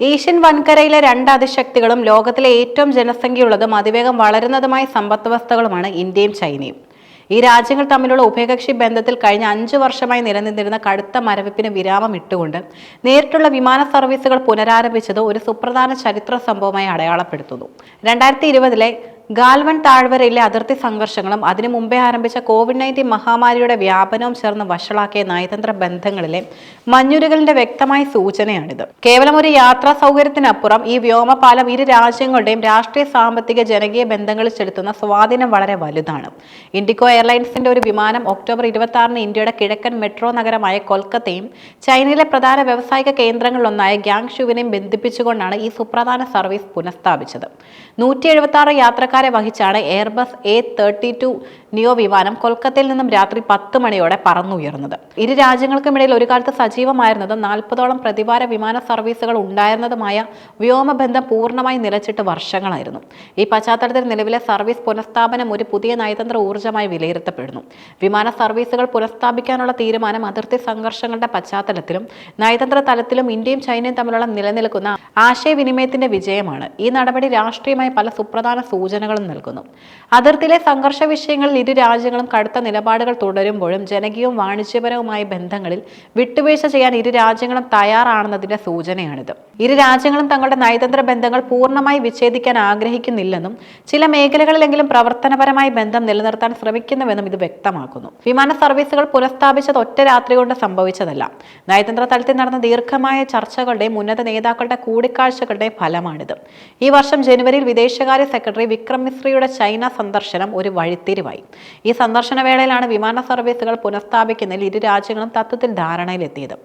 Asian വൻകരയിലെ രണ്ട് അതിശക്തികളും ലോകത്തിലെ ഏറ്റവും ജനസംഖ്യയുള്ളതും അതിവേഗം വളരുന്നതുമായ സമ്പദ് വ്യവസ്ഥകളുമാണ് ഇന്ത്യയും ചൈനയും. ഈ രാജ്യങ്ങൾ തമ്മിലുള്ള ഉഭയകക്ഷി ബന്ധത്തിൽ കഴിഞ്ഞ അഞ്ചു വർഷമായി നിലനിന്നിരുന്ന കടുത്ത മരവിപ്പിന് വിരാമം ഇട്ടുകൊണ്ട് നേരിട്ടുള്ള വിമാന സർവീസുകൾ പുനരാരംഭിച്ചത് ഒരു സുപ്രധാന ചരിത്ര സംഭവമായി അടയാളപ്പെടുത്തുന്നു. രണ്ടായിരത്തി ഇരുപതിലെ ഗാൽവൻ താഴ്വരയിലെ അതിർത്തി സംഘർഷങ്ങളും അതിനു മുമ്പേ ആരംഭിച്ച കോവിഡ് നയന്റീൻ മഹാമാരിയുടെ വ്യാപനവും ചേർന്ന് വഷളാക്കിയ നയതന്ത്ര ബന്ധങ്ങളിലെ മഞ്ഞുരുകലിന്റെ വ്യക്തമായ സൂചനയാണിത്. കേവലം ഒരു യാത്രാ സൗകര്യത്തിനപ്പുറം ഈ വ്യോമപാലം ഇരു രാജ്യങ്ങളുടെയും രാഷ്ട്രീയ സാമ്പത്തിക ജനകീയ ബന്ധങ്ങളിൽ ചെലുത്തുന്ന സ്വാധീനം വളരെ വലുതാണ്. ഇൻഡിഗോ എയർലൈൻസിന്റെ ഒരു വിമാനം ഒക്ടോബർ ഇരുപത്തി ആറിന് ഇന്ത്യയുടെ കിഴക്കൻ മെട്രോ നഗരമായ കൊൽക്കത്തയും ചൈനയിലെ പ്രധാന വ്യാവസായിക കേന്ദ്രങ്ങളിലൊന്നായ ഗ്യാങ്ഷുവിനെയും ബന്ധിപ്പിച്ചുകൊണ്ടാണ് ഈ സുപ്രധാന സർവീസ് പുനഃസ്ഥാപിച്ചത്. നൂറ്റി എഴുപത്തി ആറ് യാത്രക്കാരെ വഹിച്ചാണ് Airbus A thirty two neo വിമാനം കൊൽക്കത്തയിൽ നിന്നും രാത്രി പത്ത് മണിയോടെ പറന്നുയർന്നത്. ഇരു രാജ്യങ്ങൾക്കുമിടയിൽ ഒരു കാലത്ത് സജീവമായിരുന്നതും നാൽപ്പതോളം പ്രതിവാര വിമാന സർവീസുകൾ ഉണ്ടായിരുന്നതുമായ വ്യോമബന്ധം പൂർണമായി നിലച്ചിട്ട് വർഷങ്ങളായിരുന്നു. ഈ പശ്ചാത്തലത്തിൽ നിലവിലെ സർവീസ് പുനഃസ്ഥാപനം ഒരു പുതിയ നയതന്ത്ര ഊർജമായി വിലയിരുത്തപ്പെടുന്നു. വിമാന സർവീസുകൾ പുനഃസ്ഥാപിക്കാനുള്ള തീരുമാനം അതിർത്തി സംഘർഷങ്ങളുടെ പശ്ചാത്തലത്തിലും നയതന്ത്ര തലത്തിലും ഇന്ത്യയും ചൈനയും തമ്മിലുള്ള നിലനിൽക്കുന്ന ആശയവിനിമയത്തിന്റെ വിജയമാണ്. ഈ നടപടി രാഷ്ട്രീയമായി പല സുപ്രധാന സൂചനകളും നൽകുന്നു. അതിർത്തിയിലെ സംഘർഷ വിഷയങ്ങളിൽ ഇരു രാജ്യങ്ങളും കടുത്ത നിലപാടുകൾ തുടരുമ്പോഴും ജനകീയവും വാണിജ്യപരവുമായ ബന്ധങ്ങളിൽ വിട്ടുവീഴ്ച ചെയ്യാൻ ഇരു രാജ്യങ്ങളും തയ്യാറാണെന്നതിന്റെ സൂചനയാണിത്. ഇരു രാജ്യങ്ങളും തങ്ങളുടെ നയതന്ത്ര ബന്ധങ്ങൾ പൂർണമായി വിച്ഛേദിക്കാൻ ആഗ്രഹിക്കുന്നില്ലെന്നും ചില മേഖലകളിലെങ്കിലും പ്രവർത്തനപരമായ ബന്ധം നിലനിർത്താൻ ശ്രമിക്കുന്നുവെന്നും ഇത് വ്യക്തമാക്കുന്നു. വിമാന സർവീസുകൾ പുനഃസ്ഥാപിച്ചത് ഒറ്റ രാത്രി കൊണ്ട് സംഭവിച്ചതല്ല. നയതന്ത്ര തലത്തിൽ നടന്ന ദീർഘമായ ചർച്ചകളുടെയും ഉന്നത നേതാക്കളുടെ കൂടിക്കാഴ്ചകളുടെയും ഫലമാണിത്. ഈ വർഷം ജനുവരിയിൽ വിദേശകാര്യ സെക്രട്ടറി വിക്രം മിശ്രയുടെ ചൈന സന്ദർശനം ഒരു വഴിത്തിരിവായി. ഈ സന്ദർശന വേളയിലാണ് വിമാന സർവീസുകൾ പുനഃസ്ഥാപിക്കുന്നതിൽ ഇരു രാജ്യങ്ങളും തത്വത്തിൽ ധാരണയിലെത്തിയത്.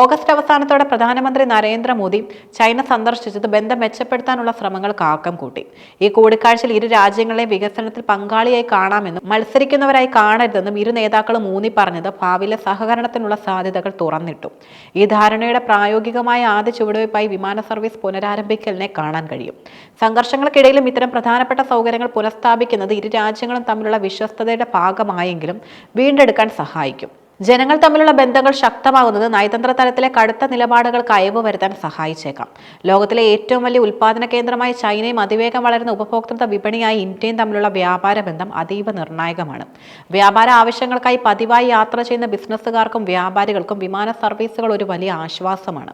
ഓഗസ്റ്റ് അവസാനത്തോടെ പ്രധാനമന്ത്രി നരേന്ദ്രമോദി ചൈന സന്ദർശിച്ചത് ബന്ധം മെച്ചപ്പെടുത്താനുള്ള ശ്രമങ്ങൾ ആക്കം കൂട്ടി. ഈ കൂടിക്കാഴ്ചയിൽ ഇരു രാജ്യങ്ങളെയും വികസനത്തിൽ പങ്കാളിയായി കാണാമെന്നും മത്സരിക്കുന്നവരായി കാണരുതെന്നും ഇരു നേതാക്കളും ഊന്നി പറഞ്ഞത് ഭാവിയിലെ സഹകരണത്തിനുള്ള സാധ്യതകൾ തുറന്നിട്ടു. ഈ ധാരണയുടെ പ്രായോഗികമായ ആദ്യ ചുവടുവയ്പായി വിമാന സർവീസ് പുനരാരംഭിക്കലിനെ കാണാൻ കഴിയും. സംഘർഷങ്ങൾക്കിടയിലും ഇത്തരം പ്രധാനപ്പെട്ട സൗകര്യങ്ങൾ പുനഃസ്ഥാപിക്കുന്നത് ഇരു രാജ്യങ്ങളും തമ്മിലുള്ള വിശ്വസ്തതയുടെ ഭാഗമായെങ്കിലും വീണ്ടെടുക്കാൻ സഹായിക്കും. ജനങ്ങൾ തമ്മിലുള്ള ബന്ധങ്ങൾ ശക്തമാകുന്നത് നയതന്ത്ര തലത്തിലെ കടുത്ത നിലപാടുകൾക്ക് അയവ് വരുത്താൻ സഹായിച്ചേക്കാം. ലോകത്തിലെ ഏറ്റവും വലിയ ഉൽപാദന കേന്ദ്രമായ ചൈനയും അതിവേഗം വളരുന്ന ഉപഭോക്തൃ വിപണിയായി ഇന്ത്യയും തമ്മിലുള്ള വ്യാപാര ബന്ധം അതീവ നിർണായകമാണ്. വ്യാപാര ആവശ്യങ്ങൾക്കായി പതിവായി യാത്ര ചെയ്യുന്ന ബിസിനസ്സുകാർക്കും വ്യാപാരികൾക്കും വിമാന സർവീസുകൾ ഒരു വലിയ ആശ്വാസമാണ്.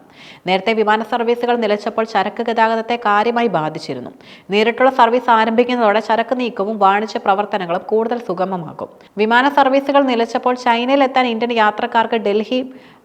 നേരത്തെ വിമാന സർവീസുകൾ നിലച്ചപ്പോൾ ചരക്ക് ഗതാഗതത്തെ കാര്യമായി ബാധിച്ചിരുന്നു. നേരിട്ടുള്ള സർവീസ് ആരംഭിക്കുന്നതോടെ ചരക്ക് നീക്കവും വാണിജ്യ പ്രവർത്തനങ്ങളും കൂടുതൽ സുഗമമാകും. വിമാന സർവീസുകൾ നിലച്ചപ്പോൾ ചൈനയിലെത്താൻ ഇന്ത്യൻ യാത്രക്കാർക്ക് ഡൽഹി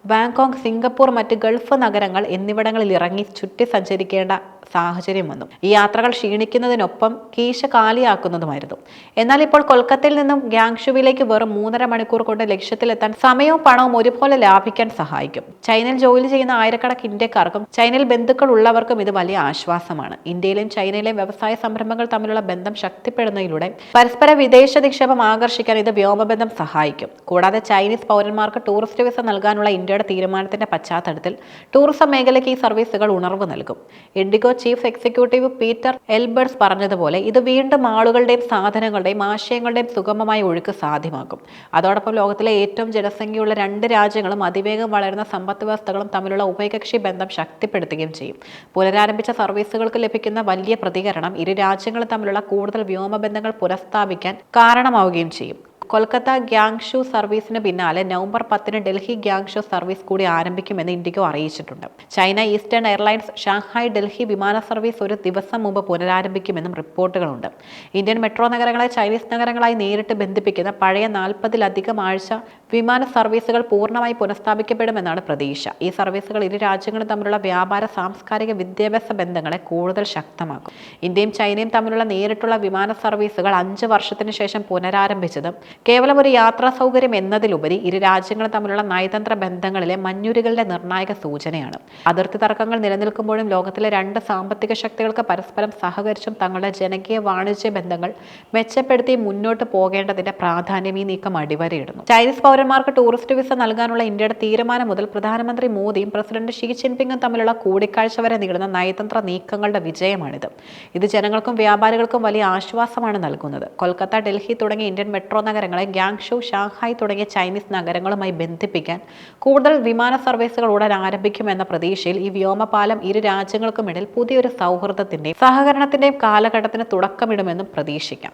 ബാങ്കോക്ക് സിംഗപ്പൂർ മറ്റ് ഗൾഫ് നഗരങ്ങൾ എന്നിവിടങ്ങളിൽ ഇറങ്ങി ചുറ്റി സഞ്ചരിക്കേണ്ട സാഹചര്യം വന്നു ഈ യാത്രകൾ ക്ഷീണിക്കുന്നതിനൊപ്പം കീശ കാലിയാക്കുന്നതുമായിരുന്നു. എന്നാൽ ഇപ്പോൾ കൊൽക്കത്തയിൽ നിന്നും ഗ്യാങ്ഷുവിലേക്ക് വെറും മൂന്നര മണിക്കൂർ കൊണ്ട് ലക്ഷ്യത്തിലെത്താൻ സമയവും പണവും ഒരുപോലെ ലാഭിക്കാൻ സഹായിക്കും. ചൈനയിൽ ജോലി ചെയ്യുന്ന ആയിരക്കണക്കിന് ഇന്ത്യക്കാർക്കും ചൈനയിൽ ബന്ധുക്കൾ ഉള്ളവർക്കും ഇത് വലിയ ആശ്വാസമാണ്. ഇന്ത്യയിലെയും ചൈനയിലെയും വ്യവസായ സംരംഭങ്ങൾ തമ്മിലുള്ള ബന്ധം ശക്തിപ്പെടുന്നതിലൂടെ പരസ്പര വിദേശ നിക്ഷേപം ആകർഷിക്കാൻ ഇത് വ്യോമബന്ധം സഹായിക്കും. കൂടാതെ ചൈനീസ് പൗരന്മാർക്ക് ടൂറിസ്റ്റ് വിസ നൽകാനുള്ള ഇന്ത്യയുടെ തീരുമാനത്തിന്റെ പശ്ചാത്തലത്തിൽ ടൂറിസം മേഖലയ്ക്ക് ഈ സർവീസുകൾ ഉണർവ് നൽകും. IndiGo chief executive Peter Elbers പറഞ്ഞതുപോലെ ഇത് വീണ്ടും ആളുകളുടെയും സാധനങ്ങളുടെയും ആശയങ്ങളുടെയും സുഗമമായ ഒഴുക്ക് സാധ്യമാക്കും. അതോടൊപ്പം ലോകത്തിലെ ഏറ്റവും ജനസംഖ്യയുള്ള രണ്ട് രാജ്യങ്ങളും അതിവേഗം വളരുന്ന സമ്പദ് വ്യവസ്ഥകളും തമ്മിലുള്ള ഉഭയകക്ഷി ബന്ധം ശക്തിപ്പെടുത്തുകയും ചെയ്യും. പുനരാരംഭിച്ച സർവീസുകൾക്ക് ലഭിക്കുന്ന വലിയ പ്രതികരണം ഇരു രാജ്യങ്ങളും തമ്മിലുള്ള കൂടുതൽ വ്യോമബന്ധങ്ങൾ പുനഃസ്ഥാപിക്കാൻ കാരണമാവുകയും ചെയ്യും. കൊൽക്കത്ത ഗ്യാങ് ഗ്യാങ്ഷു സർവീസിന് പിന്നാലെ നവംബർ പത്തിന് ഡൽഹി ഗ്യാങ് ഗ്യാങ്ഷു സർവീസ് കൂടി ആരംഭിക്കുമെന്ന് ഇൻഡിഗോ അറിയിച്ചിട്ടുണ്ട്. China Eastern Airlines Shanghai Delhi വിമാന സർവീസ് ഒരു ദിവസം മുമ്പ് പുനരാരംഭിക്കുമെന്നും റിപ്പോർട്ടുകളുണ്ട്. ഇന്ത്യൻ മെട്രോ നഗരങ്ങളെ ചൈനീസ് നഗരങ്ങളായി നേരിട്ട് ബന്ധിപ്പിക്കുന്ന പഴയ നാൽപ്പതിലധികം ആഴ്ച വിമാന സർവീസുകൾ പൂർണമായി പുനഃസ്ഥാപിക്കപ്പെടുമെന്നാണ് പ്രതീക്ഷ. ഈ സർവീസുകൾ ഇരു രാജ്യങ്ങളും തമ്മിലുള്ള വ്യാപാര സാംസ്കാരിക വിദ്യാഭ്യാസ ബന്ധങ്ങളെ കൂടുതൽ ശക്തമാക്കും. ഇന്ത്യയും ചൈനയും തമ്മിലുള്ള നേരിട്ടുള്ള വിമാന സർവീസുകൾ അഞ്ച് വർഷത്തിന് ശേഷം പുനരാരംഭിച്ചതും കേവലം ഒരു യാത്രാ സൗകര്യം എന്നതിലുപരി ഇരു രാജ്യങ്ങളും തമ്മിലുള്ള നയതന്ത്ര ബന്ധങ്ങളിലെ മഞ്ഞുരുകളുടെ നിർണായക സൂചനയാണ്. അതിർത്തി തർക്കങ്ങൾ നിലനിൽക്കുമ്പോഴും ലോകത്തിലെ രണ്ട് സാമ്പത്തിക ശക്തികൾക്ക് പരസ്പരം സഹകരിച്ചും തങ്ങളുടെ ജനകീയ വാണിജ്യ ബന്ധങ്ങൾ മെച്ചപ്പെടുത്തി മുന്നോട്ട് പോകേണ്ടതിന്റെ പ്രാധാന്യം ഈ നീക്കം അടിവരയിടുന്നു. ചൈനീസ് പൗരന്മാർക്ക് ടൂറിസ്റ്റ് വിസ നൽകാനുള്ള ഇന്ത്യയുടെ തീരുമാനം മുതൽ പ്രധാനമന്ത്രി മോദിയും പ്രസിഡന്റ് ഷീ ജിൻപിങ്ങും തമ്മിലുള്ള കൂടിക്കാഴ്ച വരെ നീളുന്ന നയതന്ത്ര നീക്കങ്ങളുടെ വിജയമാണിത്. ഇത് ജനങ്ങൾക്കും വ്യാപാരികൾക്കും വലിയ ആശ്വാസമാണ് നൽകുന്നത്. കൊൽക്കത്ത ഡൽഹി തുടങ്ങിയ ഇന്ത്യൻ മെട്രോ നഗരങ്ങളെ ഗ്യാങ്ഷു ഷാങ്ഹായ് തുടങ്ങിയ ചൈനീസ് നഗരങ്ങളുമായി ബന്ധിപ്പിക്കാൻ കൂടുതൽ വിമാന സർവീസുകൾ ഉടൻ ആരംഭിക്കുമെന്ന പ്രതീക്ഷയിൽ ഈ വ്യോമപാലം ഇരു രാജ്യങ്ങൾക്കുമിടയിൽ പുതിയൊരു സൗഹൃദത്തിന്റെയും സഹകരണത്തിന്റെയും കാലഘട്ടത്തിന് തുടക്കമിടുമെന്നും പ്രതീക്ഷിക്കാം.